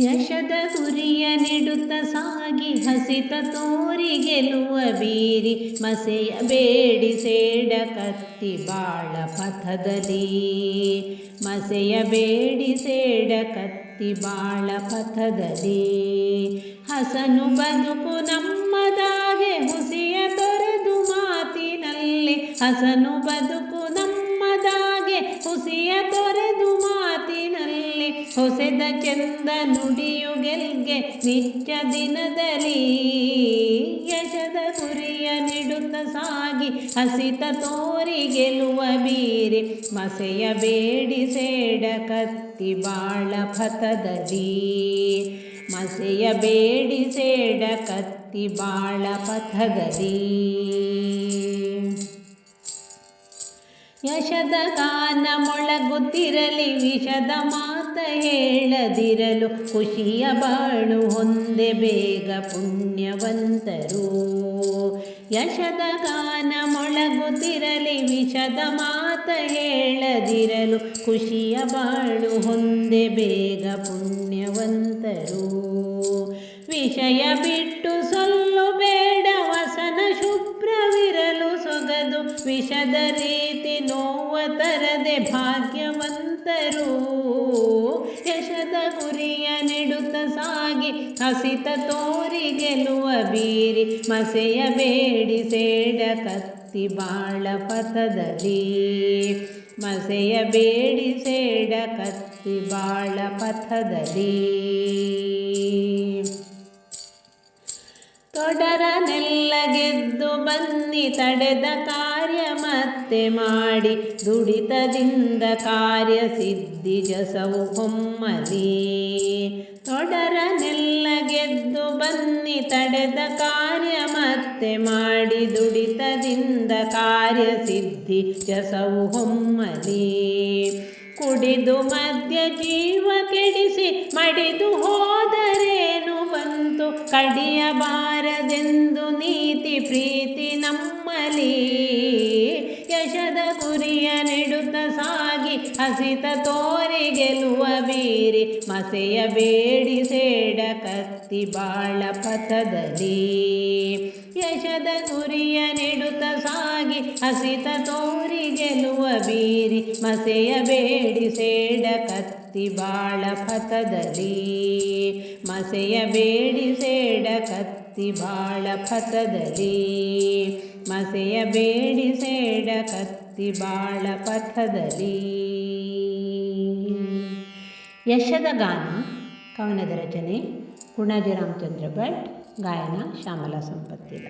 ಯಶದ ಗುರಿಯ ನೆಡುತ್ತ ಸಾಗಿ ಹಸಿತ ತೋರಿ ಗೆಲುವ ಬೀರಿ ಮಸೆಯ ಬೇಡಿ ಸೇಡ ಕತ್ತಿ ಬಾಳ ಪಥದಲ್ಲಿ. ಮಸೆಯ ಬೇಡಿ ಸೇಡ ಕತ್ತಿ ಬಾಳ ಪಥದಲ್ಲಿ. ಹಸನು ಬದುಕು ನಮ್ಮದಾಗೆ, ಹುಸಿಯ ತೊರೆದು ಮಾತಿನಲ್ಲಿ ಹಸನು ಬದುಕು ನಮ್ಮದಾಗೆ, ಹುಸಿಯ ತೊರೆದು ಹೊಸೆದ ಚಂದ ನುಡಿಯು ಗೆಲ್ಗೆ ನಿತ್ಯ ದಿನದಲ್ಲಿ ಯಶದ ಗುರಿಯ ನಿಡುತ್ತ ಸಾಗಿ ಹಸಿತ ತೋರಿ ಗೆಲುವ ಬೀರಿ ಮಸೆಯ ಬೇಡಿ ಸೇಡ ಕತ್ತಿ ಬಾಳ ಪಥದಲ್ಲಿ ಮಸೆಯ ಬೇಡಿ ಸೇಡ ಕತ್ತಿ ಬಾಳ ಪಥದಲ್ಲಿ ಯಶದ ಗಾನ ಮೊಳಗುತ್ತಿರಲಿ ವಿಷದ ಮಾತ ಹೇಳದಿರಲು ಖುಷಿಯ ಬಾಳು ಹೊಂದೆ ಬೇಗ ಪುಣ್ಯವಂತರು. ಯಶದ ಗಾನ ಮೊಳಗುತ್ತಿರಲಿ ವಿಷದ ಮಾತ ಹೇಳದಿರಲು ಖುಷಿಯ ಬಾಳು ಹೊಂದೆ ಬೇಗ ಪುಣ್ಯವಂತರು. ವಿಷಯ ಬಿಟ್ಟು ಸೊಲ್ಲು ವಿಷದ ರೀತಿ ನೋವ ತರದೆ ಭಾಗ್ಯವಂತರು. ಯಶದ ಗುರಿಯ ನೆಡುತ್ತ ಸಾಗಿ ಹಸಿತ ತೋರಿ ಗೆಲುವ ಬೀರಿ ಮಸೆಯ ಬೇಡಿ ಸೇಡ ಕತ್ತಿ ಬಾಳ ಪಥದಲ್ಲಿ. ಮಸೆಯ ಬೇಡಿ ಸೇಡ ಕತ್ತಿ ಬಾಳ ಪಥದಲ್ಲಿ. ಬನ್ನಿ ತಡೆದ ಕಾರ್ಯ ಮತ್ತೆ ಮಾಡಿ ದುಡಿತದಿಂದ ಕಾರ್ಯ ಸಿದ್ಧಿ ಜಸವು ಹೊಮ್ಮಲಿ ತೊಡರನೆಲ್ಲ ಗೆದ್ದು ಬನ್ನಿ ತಡೆದ ಕಾರ್ಯ ಮತ್ತೆ ಮಾಡಿ ದುಡಿತದಿಂದ ಕಾರ್ಯ ಸಿದ್ಧಿ ಜಸವು ಹೊಮ್ಮಲಿ ಕುಡಿದು ಮಧ್ಯ ಜೀವ ಕೆಡಿಸಿ ಮಡಿದು ಹೋದರೇನು ಬಂತು? ಕಡಿಯಬಾರದೆಂದು ನೀತಿ ಪ್ರೀತಿ ನಮ್ಮಲಿ ಯಶದ ಗುರಿಯ ನೆಡುತ್ತ ಸಾಗಿ ಹಸಿತ ತೋರಿ ಗೆಲುವ ಬೀರಿ ಮಸೆಯ ಬೇಡಿ ಸೇಡ ಕತ್ತಿ ಬಾಳ ಪಥದಲ್ಲಿ. ಯಶದ ಗುರಿಯ ನೆಡುತ್ತ ಸಾಗಿ ಹಸಿತ ತೋರಿ ಗೆಲುವ ಬೀರಿ ಮಸೆಯ ಬೇಡಿ ಸೇಡ ಕತ್ತಿ ಬಾಳ ಪಥದಲ್ಲಿ. ಮಸೆಯ ಬೇಡಿ ಸೇಡ ಕತ್ತಿ ಬಾಳ ಪಥದಲ್ಲಿ. ಮಸೆಯ ಬೇಡಿ ಸೇಡ ಕತ್ತಿ ಬಾಳ ಪಥದಲ್ಲಿ. ಯಶದ ಗಾನ, ಕವನದ ರಚನೆ ಗುಣಾಜಿ ರಾಮಚಂದ್ರ ಭಟ್, ಗಾಯನ ಶ್ಯಾಮಲಾ ಸಂಪತ್ತಿಲ